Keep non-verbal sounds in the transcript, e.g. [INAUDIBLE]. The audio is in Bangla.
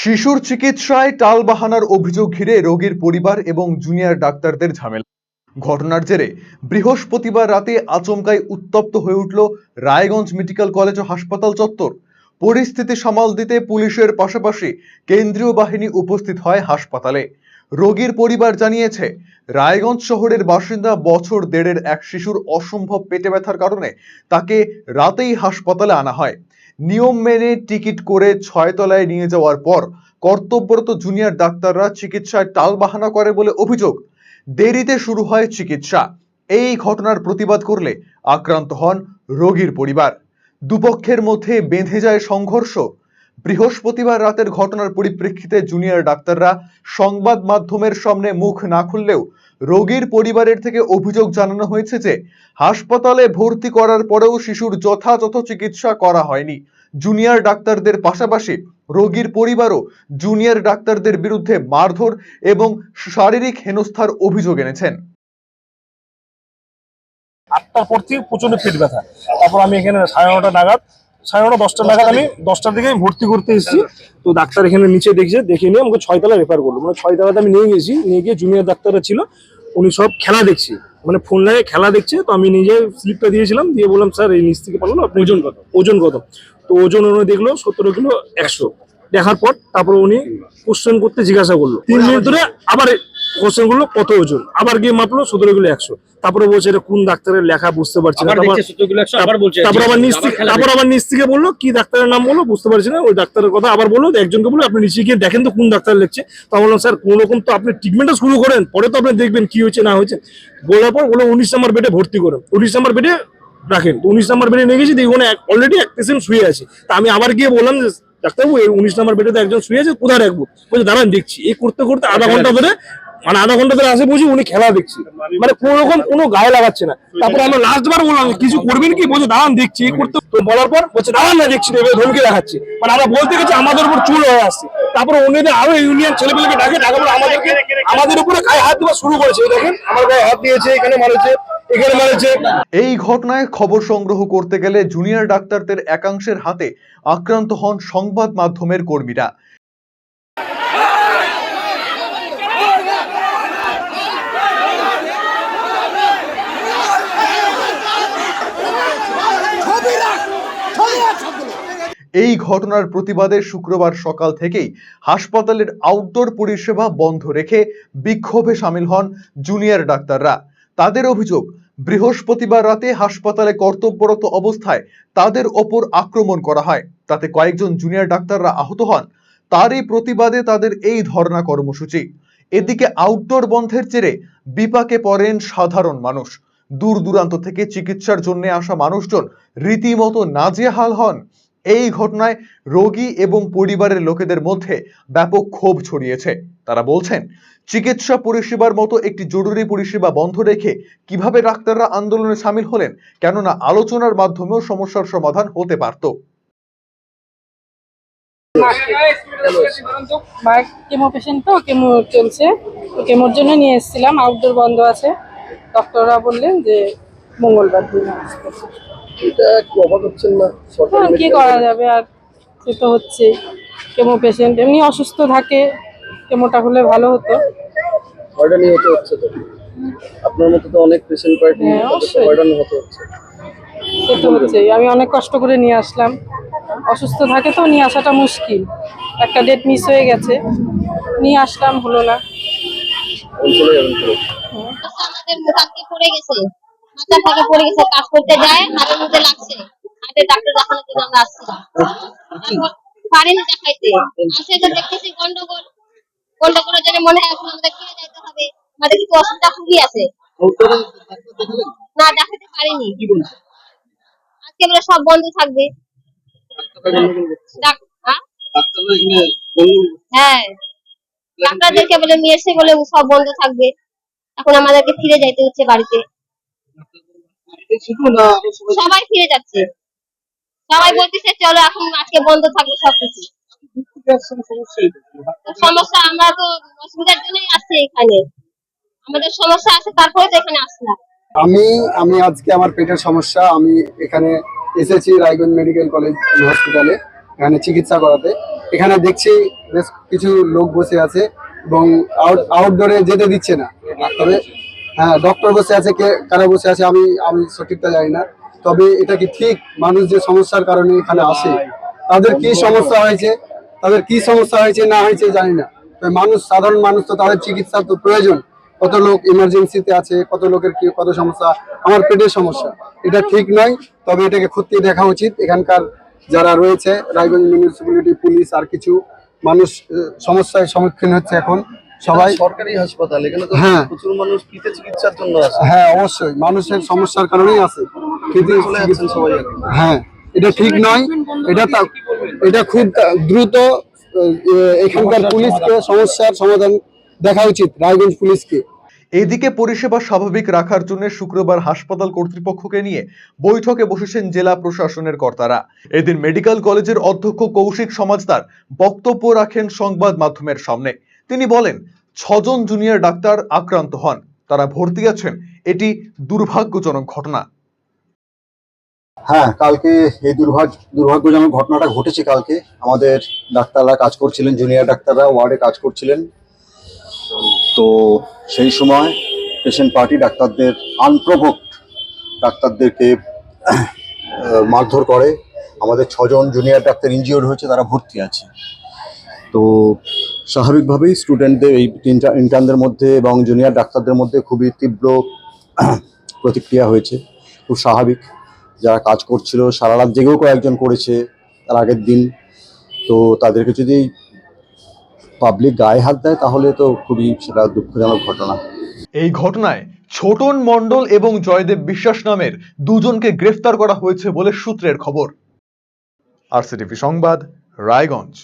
শিশুর চিকিৎসায় টালবাহানার অভিযোগ ঘিরে রোগীর পরিবার এবং জুনিয়র ডাক্তারদের ঝামেলা। ঘটনার জেরে বৃহস্পতিবার রাতে আচমকায় উত্তপ্ত হয়ে উঠল রায়গঞ্জ মেডিকেল কলেজ ও হাসপাতাল চত্বর। পরিস্থিতি সামাল দিতে পুলিশের পাশাপাশি কেন্দ্রীয় বাহিনী উপস্থিত হয় হাসপাতালে। রোগীর পরিবার জানিয়েছে, রায়গঞ্জ শহরের বাসিন্দা বছর দেড়ের এক শিশুর অসম্ভব পেটে ব্যথার কারণে তাকে রাতেই হাসপাতালে আনা হয়। নিয়ম মেনে টিকিট করে ছয়তলায় নিয়ে যাওয়ার পর কর্তব্যরত জুনিয়র ডাক্তাররা চিকিৎসায় টালবাহানা করে বলে অভিযোগ। দেরিতে শুরু হয় চিকিৎসা। এই ঘটনার প্রতিবাদ করলে আক্রান্ত হন রোগীর পরিবার। দুপক্ষের মধ্যে বেঁধে যায় সংঘর্ষ। বৃহস্পতিবার রাতের ঘটনার পরিপ্রেক্ষিতে জুনিয়র ডাক্তাররা সংবাদ মাধ্যমের সামনে মুখ না খুললেও রোগীর পরিবারের থেকে অভিযোগ জানানো হয়েছে যে, হাসপাতালে ভর্তি করার পরেও শিশুর যথাযথ চিকিৎসা করা হয়নি। জুনিয়র ডাক্তারদের পাশাপাশি রোগীর পরিবারও জুনিয়র ডাক্তারদের বিরুদ্ধে মারধর এবং শারীরিক হেনস্থার অভিযোগ এনেছেন। আটটার পর থেকে প্রচণ্ড পেট ব্যথা। তারপর আমি এখানে সাড়ে নটা নাগাদ সাড়ে নটা, দশটা নাগাদ আমি দশটার দিকে আমি ভর্তি করতে এসেছি। তো ডাক্তার এখানে নিচে দেখছে, দেখে নিয়ে আমাকে ছয়তলা রেফার করল। মানে ছয়তলাতে আমি নিয়ে গেছি, নিয়ে গিয়ে জুনিয়র ডাক্তাররা ছিল, উনি সব খেলা দেখছি। মানে ফোন লাগে খেলা দেখছে, তো আমি নিজে স্লিপটা দিয়েছিলাম, দিয়ে বললাম, স্যার, এই নিচ থেকে পারল আপনি ওজন কত? ওজন কত? তো ওজন উনি দেখল সতেরো কিলো একশো। দেখার পর তারপর উনি কোশ্চেন করতে জিজ্ঞাসা করল। তিন মিনিট ধরে আবার কোশ্চেন করল কত ওজন? আবার গিয়ে মাপলো সতেরো কিলো একশো। তারপরে বলছে এটা কোন ডাক্তারের লেখা বুঝতে পারছি না। তারপর- সূত্রগুলো আবার বলছে তারপর আবার নিচ তারপর আবার নিচ থেকে বলল কি ডাক্তারের নাম বলল বুঝতে পারছি না। ওই ডাক্তারের কথা আবার বলল একজনকে বলল আপনি নিচে গিয়ে দেখেন তো কোন ডাক্তার লিখছে। তা বললাম স্যার কোন রকম তো আপনি ট্রিটমেন্টটা শুরু করেন পরে তো আপনি দেখবেন কি হয়েছে না হয়েছে। বলার পর বলে উনিশ নম্বর বেডে ভর্তি করেন। উনিশ নম্বর বেডে রাখেন। তো উনিশ নম্বর বেডে নিয়ে গেছি দেখি ওখানে অলরেডি এক পেশেন্ট শুয়ে আছে। তা আমি আবার গিয়ে বললাম যে ডাক্তারবাবু এই উনিশ নম্বর বেডে তো একজন শুয়ে আছে কোথায় রাখব? বলছে দাঁড়ান দেখছি। এই করতে করতে আধা ঘণ্টা ধরে মানে আধা ঘণ্টা ধরে আসে বুঝি, উনি খেলা দেখছি। মানে কোনো রকম কোনো গায়ে লাগাচ্ছে না। তারপর আমরা লাস্ট বার বললাম, কিছু করবেন কি? বলছে, দাঁড়ান, দেখছি। করতে তো বলার পর বলছে, দাঁড়ান না, দেখছি এভাবে ধমকে দেখাচ্ছে। মানে আমরা বলতে গেছি, আমাদের উপর চুল হয়ে আসছে। তারপর অন্যদের আরও ইউনিয়ন ছেলেপেলেকে ডাকে ডাকা বলে আমাদেরকে আমাদের উপরে গায়ে হাত দেওয়া শুরু করেছে। দেখেন, আমার গায়ে হাত দিয়েছে, এখানে মারেছে এই ঘটনায় খবর সংগ্রহ করতে গেলে জুনিয়র ডাক্তারদের একাংশের হাতে আক্রান্ত হন সংবাদ মাধ্যমের কর্মীরা। এই ঘটনার প্রতিবাদে শুক্রবার সকাল থেকেই হাসপাতালের আউটডোর পরিষেবা বন্ধ রেখে বিক্ষোভে সামিল হন জুনিয়র ডাক্তাররা। তাদের অভিযোগ, বৃহস্পতিবার রাতে হাসপাতালে কর্তব্যরত অবস্থায় তাদের ওপর আক্রমণ করা হয়। তাতে কয়েকজন জুনিয়র ডাক্তাররা আহত হন। তারই প্রতিবাদে তাদের এই ধর্ণা কর্মসূচি। এদিকে আউটডোর বন্ধের জেরে বিপাকে পড়েন সাধারণ মানুষ। দূর দূরান্ত থেকে চিকিৎসার জন্য আসা মানুষজন রীতিমতো নাজেহাল হন। এই ঘটনায় রোগী এবং পরিবারের লোকেদের মধ্যে ব্যাপক ক্ষোভ ছড়িয়েছে। তারা বলছেন, চিকিৎসা পরিষেবার মতো একটি জরুরি পরিষেবা বন্ধ রেখে কীভাবে ডাক্তাররা আন্দোলনে সামিল হলেন, কেননা আলোচনার মাধ্যমেও সমস্যার সমাধান হতে পারত। কেমোর জন্য নিয়ে এসেছিলাম আউটডোর বন্ধ আছে। ডক্টররা বললেন যে মঙ্গলবার দিন আসতে এটা একটু অবাক হচ্ছেন না? সরকারি হ্যাঁ, কি করা যাবে? আর সে তো হচ্ছে কেমো পেশেন্ট এমনি অসুস্থ থাকে কেমোটা হলে ভালো হতো। হয়রানি হতে হচ্ছে তো? আপনার মতো তো অনেক পেশেন্ট পার্টি হ্যাঁ, অবশ্যই। হয়রানি হতে হচ্ছে? সে তো হচ্ছেই। আমি অনেক কষ্ট করে নিয়ে আসলাম। অসুস্থ থাকে তো নিয়ে আসাটা মুশকিল। একটা ডেট মিস হয়ে গেছে। নিয়ে আসলাম হলো না। চলে যাবেন পুরো আমাদের পড়ে গেছে। থেকে পড়ে গেছে কাজ করতে যায় হাতের মধ্যে লাগছে। হাতে ডাক্তার দেখানোর জন্য আমরা আসছিলাম পারিনি দেখাইতে আসে তো দেখতেছি গন্ডগোল। গন্ডগোলের জন্য মনে হয় এখন আমাদের ফিরে যাইতে হবে। আমাদের কিছু অসুবিধা খুবই আছে। না দেখাতে পারিনি। আজকে বলে সব বন্ধ থাকবে। হ্যাঁ? হ্যাঁ। ডাক্তারদেরকে বলে নিয়ে এসে বলে সব বন্ধ থাকবে। এখন আমাদেরকে ফিরে যাইতে হচ্ছে বাড়িতে। সবাই ফিরে যাচ্ছে। সবাই বলতেছে, চলো এখন আজকে বন্ধ থাকবে সবকিছু। সমস্যা, আমরা তো অসুবিধার জন্যই আসছি এখানে। আমাদের সমস্যা আছে, তারপরে তো এখানে আসলাম। আমি আমি আজকে আমার পেটের সমস্যা, আমি এখানে এসেছি রায়গঞ্জ মেডিকেল কলেজ হসপিটালে এখানে চিকিৎসা করাতে। এখানে দেখছি বেশ কিছু লোক বসে আছে এবং আউট আউটডোরে যেতে দিচ্ছে না। তবে হ্যাঁ ডক্টর বসে আছে কে কারা বসে আছে আমি আমি সঠিকটা জানি না। তবে এটা কি ঠিক? মানুষ যে সমস্যার কারণে এখানে আসে তাদের কি সমস্যা হয়েছে? তাদের কি সমস্যা হয়েছে না হয়েছে জানি না। মানুষ সাধারণ মানুষ তো তাদের চিকিৎসা তো প্রয়োজন। কত লোক ইমার্জেন্সিতে আছে কত লোকের কি কত সমস্যা? আমার পেটের সমস্যা। এটা ঠিক নয় তবে এটাকে খতিয়ে দেখা উচিত। এখানকার যারা রয়েছে রায়গঞ্জ মিউনিসিপ্যালিটি পুলিশ আর কিছু মানুষ আহ, সমস্যার সম্মুখীন হচ্ছে এখন। সবাই সরকারি হাসপাতাল এখানে তো হ্যাঁ। প্রচুর মানুষ ফ্রিতে চিকিৎসার জন্য আসে। হ্যাঁ অবশ্যই। মানুষের সমস্যার কারণেই আছে চলে যাচ্ছেন সবাই হ্যাঁ এটা ঠিক নয়। এটা এটা খুব দ্রুত এখানকার পুলিশকে সমস্যার সমাধান দেখা উচিত রায়গঞ্জ পুলিশকে। এদিকে পরিষেবা স্বাভাবিক রাখার জন্য শুক্রবার হাসপাতাল কর্তৃপক্ষকে নিয়ে বৈঠকে বসেছেন জেলা প্রশাসনের কর্তারা। এদিন মেডিকেল কলেজের অধ্যক্ষ কৌশিক সমাজদার বক্তব্য রাখেন সংবাদ মাধ্যমের সামনে। তিনি বলেন, ছজন জুনিয়র ডাক্তার আক্রান্ত হন। তারা ভর্তি আছেন। এটি দুর্ভাগ্যজনক ঘটনা। হ্যাঁ কালকে এই দুর্ভাগ্য দুর্ভাগ্যজনক ঘটনাটা ঘটেছে কালকে। আমাদের ডাক্তাররা কাজ করছিলেন জুনিয়র ডাক্তাররা ওয়ার্ডে কাজ করছিলেন। তো সেই সময় পেশেন্ট পার্টি ডাক্তারদের আনপ্রভোক্ট ডাক্তারদেরকে মারধর করে। আমাদের ছজন জুনিয়র ডাক্তার ইনজিওর্ড হয়েছে, তারা ভর্তি আছে। তো স্বাভাবিকভাবেই স্টুডেন্টদের এই তিনটা ইন্টার্নদের মধ্যে এবং জুনিয়র ডাক্তারদের মধ্যে খুবই তীব্র [CLEARS THROAT] প্রতিক্রিয়া হয়েছে। খুব স্বাভাবিক। যারা কাজ করছিল, সারা রাত জেগেও কয়েকজন করেছে তার আগের দিন। তো তাদেরকে যদি পাবলিক গায়ে হাত দেয় তাহলে তো খুবই সেটা দুঃখজনক ঘটনা। এই ঘটনায় ছোটন মণ্ডল এবং জয়দেব বিশ্বাস নামের দুজনকে গ্রেফতার করা হয়েছে বলে সূত্রের খবর। আরসিটিভি সংবাদ, রায়গঞ্জ।